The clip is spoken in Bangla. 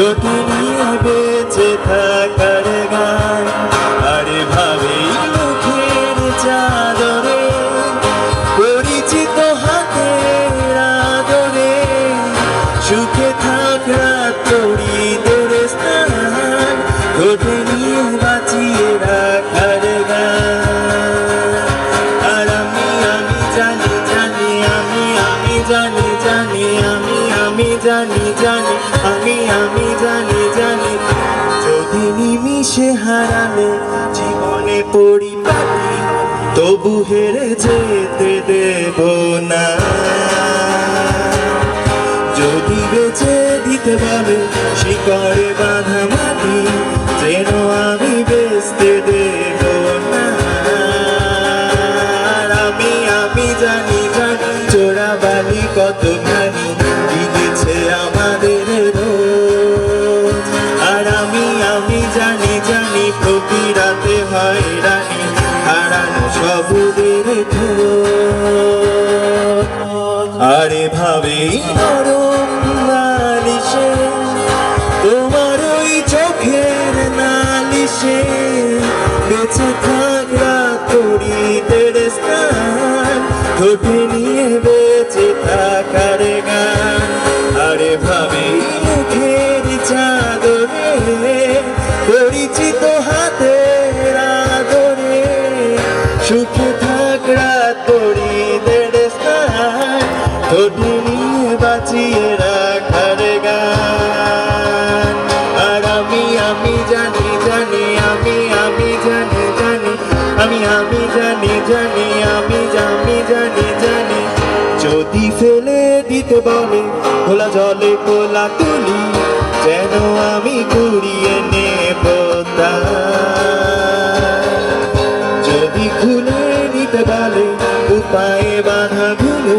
স্নান নিয়ে বেঁচে থাকার গান। আরে ভাবেই মুখের চাদরে পরিচিত হাতের আদরে সুখে আমি আমি জানি জানি যদি নিমিশে হারালে জীবনে পরিপাটি, তবু হেরে যেতে দেব না। যদি বেঁচে দিতে পারে শিকড়ে বাঁধা মাটি, যেন আমি বেচতে দেব না। আমি আমি জানি জানি চোরা বালি কতখানি আরে ভাবে, নরম বালিশে তোমার ওই চোখের নালিশে, বেঁচে থাক রাত তরিদের স্থান ঠোঁটে নিয়ে বেঁচে থাকার গান। আরে ভাবেই মুখের চাদরে পরিচিত হাতের ঠোঁটে নিয়ে বাঁচিয়ে রাখার গান। আর আমি আমি জানি জানি, আমি আমি জানি জানি, আমি আমি জানি জানি, আমি জানি যদি ফেলে দিতে বলে, খোলা জলে কোলা তুলি, যেন আমি কুড়িয়ে নেব যদি খুলে নিতে বলে, উপায়ে বাধা গুলো